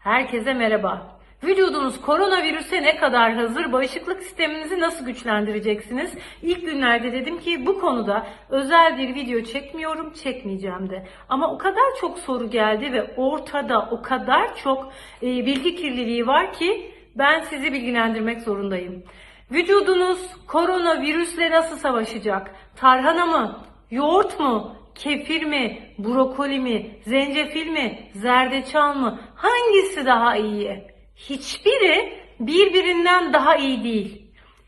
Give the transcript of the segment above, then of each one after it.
Herkese merhaba. Vücudunuz koronavirüse ne kadar hazır, bağışıklık sisteminizi nasıl güçlendireceksiniz? İlk günlerde dedim ki bu konuda özel bir video çekmiyorum, çekmeyeceğim de. Ama o kadar çok soru geldi ve ortada o kadar çok e, bilgi kirliliği var ki ben sizi bilgilendirmek zorundayım. Vücudunuz koronavirüsle nasıl savaşacak? Tarhana mı? Yoğurt mu? Kefir mi, brokoli mi, zencefil mi, zerdeçal mı? Hangisi daha iyi? Hiçbiri birbirinden daha iyi değil.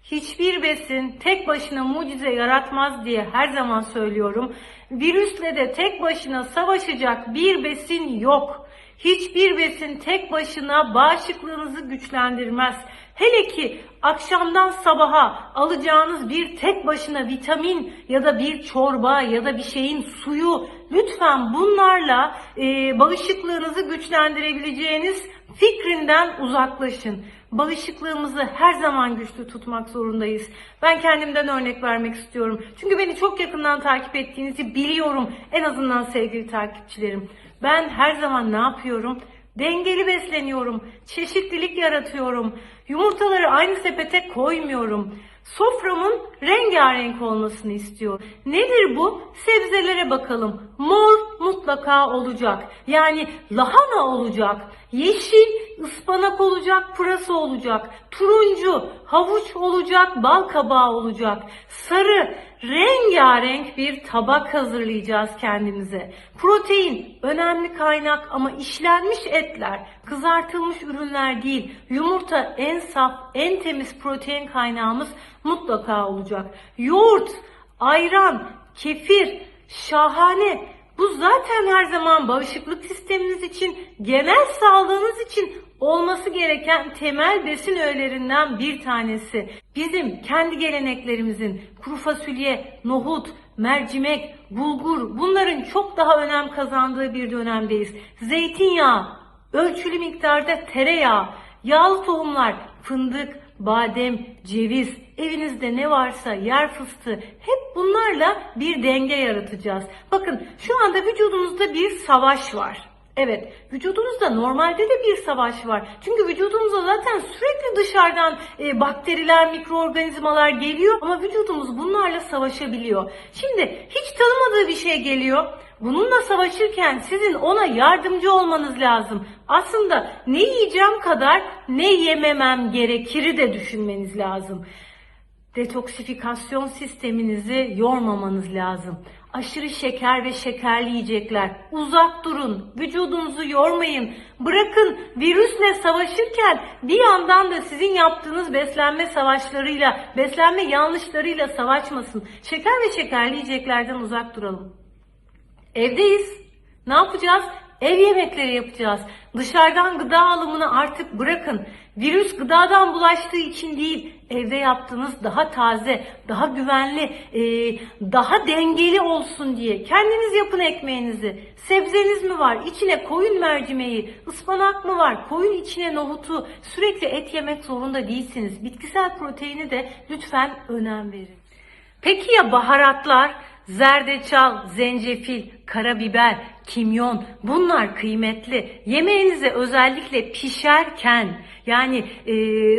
Hiçbir besin tek başına mucize yaratmaz diye her zaman söylüyorum. Virüsle de tek başına savaşacak bir besin yok. Hiçbir besin tek başına bağışıklığınızı güçlendirmez. Hele ki akşamdan sabaha alacağınız bir tek başına vitamin ya da bir çorba ya da bir şeyin suyu lütfen bunlarla e, bağışıklığınızı güçlendirebileceğiniz fikrinden uzaklaşın. Bağışıklığımızı her zaman güçlü tutmak zorundayız. Ben kendimden örnek vermek istiyorum. Çünkü beni çok yakından takip ettiğinizi biliyorum. En azından sevgili takipçilerim. Ben her zaman ne yapıyorum? Dengeli besleniyorum. Çeşitlilik yaratıyorum. Yumurtaları aynı sepete koymuyorum. Soframın rengarenk olmasını istiyor. Nedir bu? Sebzelere bakalım. Mor mutlaka olacak. Yani lahana olacak. Yeşil ıspanak olacak, pırasa olacak. Turuncu havuç olacak, bal kabağı olacak. Sarı rengarenk bir tabak hazırlayacağız kendimize. Protein önemli kaynak ama işlenmiş etler, kızartılmış ürünler değil. Yumurta en saf, en temiz protein kaynağımız mutlaka olacak. Yoğurt, ayran, kefir şahane. Bu zaten her zaman bağışıklık sisteminiz için, genel sağlığınız için olması gereken temel besin öğelerinden bir tanesi. Bizim kendi geleneklerimizin kuru fasulye, nohut, mercimek, bulgur bunların çok daha önem kazandığı bir dönemdeyiz. Zeytinyağı, ölçülü miktarda tereyağı, yağlı tohumlar, fındık, badem, ceviz, evinizde ne varsa yer fıstığı hep bunlarla bir denge yaratacağız. Bakın şu anda vücudunuzda bir savaş var. Evet, vücudunuzda normalde de bir savaş var. Çünkü vücudumuza zaten sürekli dışarıdan e, bakteriler, mikroorganizmalar geliyor ama vücudumuz bunlarla savaşabiliyor. Şimdi hiç tanımadığı bir şey geliyor. Bununla savaşırken sizin ona yardımcı olmanız lazım. Aslında ne yiyeceğim kadar ne yememem gerekiri de düşünmeniz lazım. Detoksifikasyon sisteminizi yormamanız lazım. Aşırı şeker ve şekerli yiyecekler. Uzak durun. Vücudunuzu yormayın. Bırakın virüsle savaşırken bir yandan da sizin yaptığınız beslenme savaşlarıyla, beslenme yanlışlarıyla savaşmasın. Şeker ve şekerli yiyeceklerden uzak duralım. Evdeyiz. Ne yapacağız? Ev yemekleri yapacağız. Dışarıdan gıda alımını artık bırakın. Virüs gıdadan bulaştığı için değil, evde yaptığınız daha taze, daha güvenli, e, daha dengeli olsun diye. Kendiniz yapın ekmeğinizi. Sebzeniz mi var? İçine koyun mercimeği, ıspanak mı var? Koyun içine nohutu. Sürekli et yemek zorunda değilsiniz. Bitkisel proteini de lütfen önem verin. Peki ya baharatlar? Zerdeçal, zencefil, karabiber, kimyon bunlar kıymetli. Yemeğinize özellikle pişerken yani e,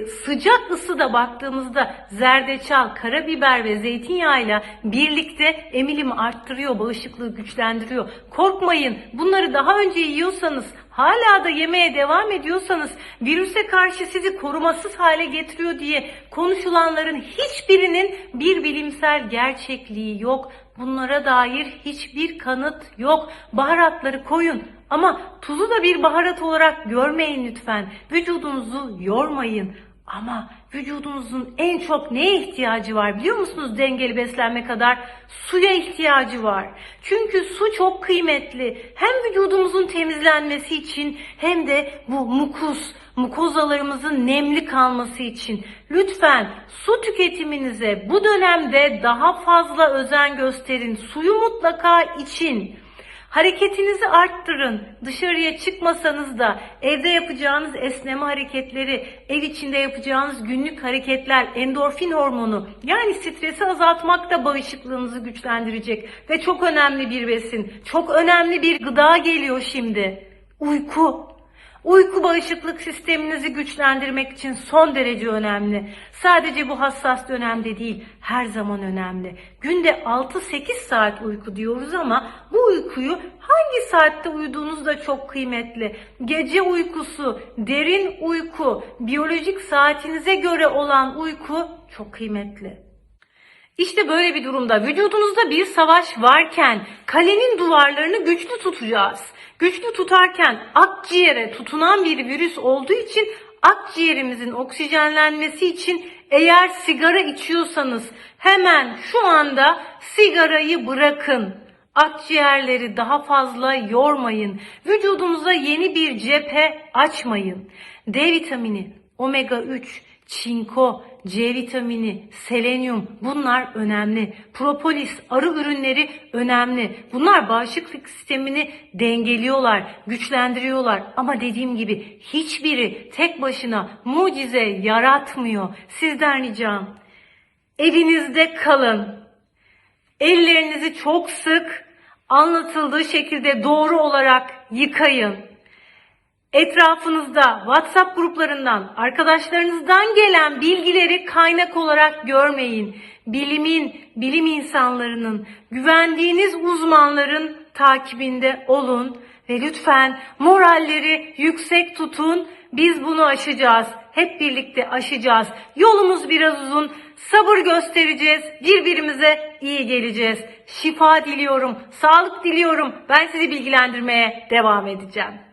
sıcak ısıda baktığımızda zerdeçal, karabiber ve zeytinyağıyla birlikte emilimi arttırıyor, bağışıklığı güçlendiriyor. Korkmayın bunları daha önce yiyorsanız hala da yemeye devam ediyorsanız virüse karşı sizi korumasız hale getiriyor diye konuşulanların hiçbirinin bir bilimsel gerçekliği yok. Bunlara dair hiçbir kanıt yok. Baharatları koyun ama tuzu da bir baharat olarak görmeyin lütfen. Vücudunuzu yormayın. Ama vücudunuzun en çok neye ihtiyacı var biliyor musunuz dengeli beslenme kadar? Suya ihtiyacı var. Çünkü su çok kıymetli. Hem vücudumuzun temizlenmesi için hem de bu mukus, mukozalarımızın nemli kalması için. Lütfen su tüketiminize bu dönemde daha fazla özen gösterin. Suyu mutlaka için. Hareketinizi arttırın. Dışarıya çıkmasanız da evde yapacağınız esneme hareketleri, ev içinde yapacağınız günlük hareketler, endorfin hormonu yani stresi azaltmak da bağışıklığınızı güçlendirecek ve çok önemli bir besin, çok önemli bir gıda geliyor şimdi. Uyku. Uyku bağışıklık sisteminizi güçlendirmek için son derece önemli. Sadece bu hassas dönemde değil, her zaman önemli. Günde 6-8 saat uyku diyoruz ama bu uykuyu hangi saatte uyuduğunuz da çok kıymetli. Gece uykusu, derin uyku, biyolojik saatinize göre olan uyku çok kıymetli. İşte böyle bir durumda vücudunuzda bir savaş varken kalenin duvarlarını güçlü tutacağız. Güçlü tutarken akciğere tutunan bir virüs olduğu için akciğerimizin oksijenlenmesi için eğer sigara içiyorsanız hemen şu anda sigarayı bırakın. Akciğerleri daha fazla yormayın. Vücudunuza yeni bir cephe açmayın. D vitamini, omega 3, çinko, C vitamini, selenyum bunlar önemli. Propolis, arı ürünleri önemli. Bunlar bağışıklık sistemini dengeliyorlar, güçlendiriyorlar. Ama dediğim gibi hiçbiri tek başına mucize yaratmıyor. Sizden ricam evinizde kalın. Ellerinizi çok sık anlatıldığı şekilde doğru olarak yıkayın. Etrafınızda WhatsApp gruplarından, arkadaşlarınızdan gelen bilgileri kaynak olarak görmeyin. Bilimin, bilim insanlarının, güvendiğiniz uzmanların takibinde olun ve lütfen moralleri yüksek tutun. Biz bunu aşacağız. Hep birlikte aşacağız. Yolumuz biraz uzun. Sabır göstereceğiz. Birbirimize iyi geleceğiz. Şifa diliyorum. Sağlık diliyorum. Ben sizi bilgilendirmeye devam edeceğim.